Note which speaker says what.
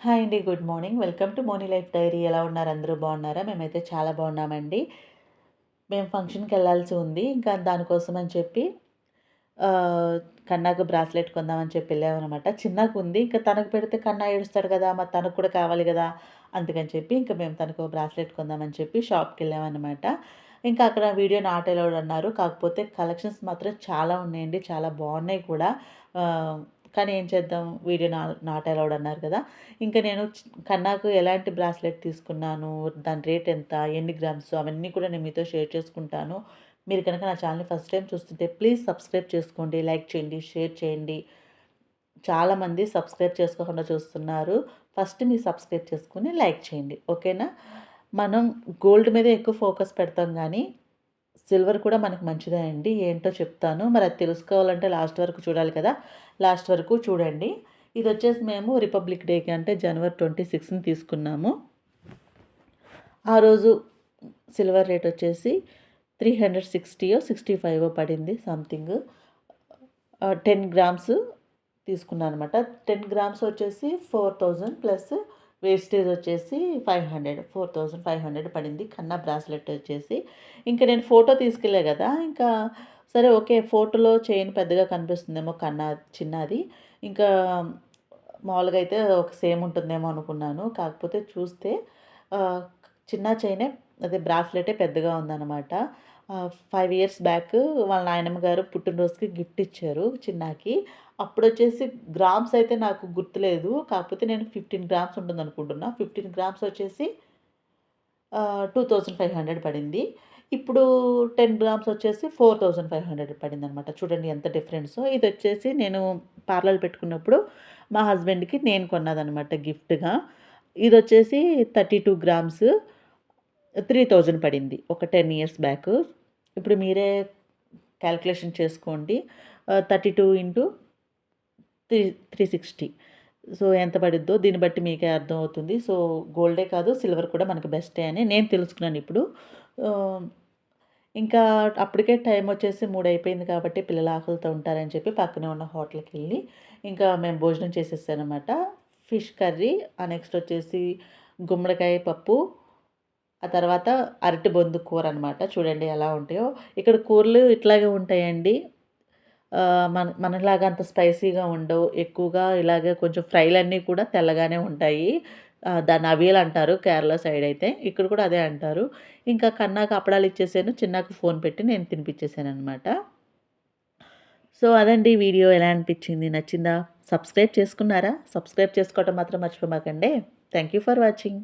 Speaker 1: Hi అండి good morning. Welcome to Moni life diary. ఎలా ఉన్నారు? అందరూ బాగున్నారా? మేమైతే చాలా బాగున్నామండి. మేము ఫంక్షన్కి వెళ్ళాల్సి ఉంది. ఇంకా దానికోసం అని చెప్పి కన్నాకు బ్రాస్లెట్ కొందామని చెప్పి వెళ్ళామన్నమాట. చిన్నకు ఉంది. ఇంకా తనకు పెడితే కన్నా ఏడుస్తాడు కదా మా తనకు కూడా కావాలి కదా అందుకని చెప్పి ఇంకా మేము తనకు బ్రాస్లెట్ కొందామని చెప్పి షాప్కి వెళ్ళామన్నమాట. ఇంకా అక్కడ వీడియో నాట్ అలౌడ్ అన్నారు. కాకపోతే కలెక్షన్స్ మాత్రం చాలా ఉన్నాయండి. చాలా బాగున్నాయి కూడా. కానీ ఏం చేద్దాం? వీడియో నా నాట్ అలౌడ్ అన్నారు కదా. ఇంకా నేను కన్నాకు ఎలాంటి బ్రాస్లెట్ తీసుకున్నాను? దాని రేట్ ఎంత? ఎన్ని గ్రామ్స్? అవన్నీ కూడా నేను మీతో షేర్ చేసుకుంటాను. మీరు కనుక నా ఛానల్ని ఫస్ట్ టైం చూస్తుంటే ప్లీజ్ సబ్స్క్రైబ్ చేసుకోండి లైక్ చేయండి షేర్ చేయండి. చాలామంది సబ్స్క్రైబ్ చేసుకోకుండా చూస్తున్నారు. ఫస్ట్ మీరు సబ్స్క్రైబ్ చేసుకుని లైక్ చేయండి. ఓకేనా? మనం గోల్డ్ మీద ఎక్కువ ఫోకస్ పెడతాం కానీ సిల్వర్ కూడా మనకు మంచిదే అండి. ఏంటో చెప్తాను. మరి అది తెలుసుకోవాలంటే లాస్ట్ వరకు చూడాలి కదా. లాస్ట్ వరకు చూడండి. ఇది వచ్చేసి మేము రిపబ్లిక్ డేకి అంటే జనవరి ట్వంటీ సిక్స్ని తీసుకున్నాము. ఆ రోజు సిల్వర్ రేట్ వచ్చేసి త్రీ హండ్రెడ్ సిక్స్టీయో సిక్స్టీ ఫైవ్ పడింది సంథింగ్. టెన్ గ్రామ్స్ తీసుకున్నాను అనమాట టెన్ గ్రామ్స్ వచ్చేసి ఫోర్ థౌజండ్ ప్లస్ వేస్టేజ్ వచ్చేసి five hundred four thousand five hundred పడింది. కన్నా బ్రాస్లెట్ వచ్చేసి. ఇంకా నేను ఫోటో తీసుకెళ్ళే కదా ఇంకా సరే ఓకే ఫోటోలో చైన్ పెద్దగా కనిపిస్తుందేమో కన్నా చిన్నది. ఇంకా మామూలుగా అయితే ఒక సేమ్ ఉంటుందేమో అనుకున్నాను. కాకపోతే చూస్తే చిన్న చైనే అదే బ్రాస్లెటే పెద్దగా ఉందన్నమాట. ఫైవ్ ఇయర్స్ బ్యాక్ వాళ్ళ నాయనమ్మ గారు పుట్టినరోజుకి గిఫ్ట్ ఇచ్చారు చిన్నాకి. అప్పుడు వచ్చేసి గ్రామ్స్ అయితే నాకు గుర్తులేదు. కాకపోతే నేను ఫిఫ్టీన్ గ్రామ్స్ ఉంటుంది అనుకుంటున్నా. ఫిఫ్టీన్ గ్రామ్స్ వచ్చేసి టూ థౌజండ్ ఫైవ్ హండ్రెడ్ పడింది. ఇప్పుడు టెన్ గ్రామ్స్ వచ్చేసి ఫోర్ థౌజండ్ ఫైవ్ హండ్రెడ్ పడింది అనమాట చూడండి ఎంత డిఫరెన్స్ ఇది వచ్చేసి నేను పార్లర్ పెట్టుకున్నప్పుడు మా హస్బెండ్కి నేను కొన్నదనమాట గిఫ్ట్గా ఇది వచ్చేసి thirty two grams three thousand పడింది. ఒక టెన్ ఇయర్స్ బ్యాక్ ఇప్పుడు మీరే క్యాల్కులేషన్ చేసుకోండి. Thirty two into three three sixty so ఎంత పడిద్దో దీన్ని బట్టి మీకే అర్థం అవుతుంది సో గోల్డే కాదు సిల్వర్ కూడా మనకు బెస్టే అని నేను తెలుసుకున్నాను ఇప్పుడు. ఇంకా అప్పటికే టైం వచ్చేసి మూడు అయిపోయింది కాబట్టి పిల్లలు ఆకలితో ఉంటారని చెప్పి పక్కనే ఉన్న హోటల్కి వెళ్ళి ఇంకా మేము భోజనం చేసేసానమాట ఫిష్ కర్రీ ఆ నెక్స్ట్ వచ్చేసి గుమ్మడికాయ పప్పు ఆ తర్వాత అరటి బొందు కూర అనమాట చూడండి ఎలా ఉంటాయో. ఇక్కడ కూరలు ఇట్లాగే ఉంటాయండి. మన మనలాగా అంత స్పైసీగా ఉండవు. ఎక్కువగా ఇలాగే కొంచెం ఫ్రైలు అన్నీ కూడా తెల్లగానే ఉంటాయి. దాన్ని అవీలు అంటారు కేరళ సైడ్ అయితే. ఇక్కడ కూడా అదే అంటారు. ఇంకా కన్నాకు అప్పడాలు ఇచ్చేసాను. చిన్నాకు ఫోన్ పెట్టి నేను తినిపించేసాను అనమాట సో అదండి వీడియో. ఎలా అనిపించింది? నచ్చిందా? సబ్స్క్రైబ్ చేసుకున్నారా? సబ్స్క్రైబ్ చేసుకోవటం మాత్రం మర్చిపోమాకండి. Thank you for watching.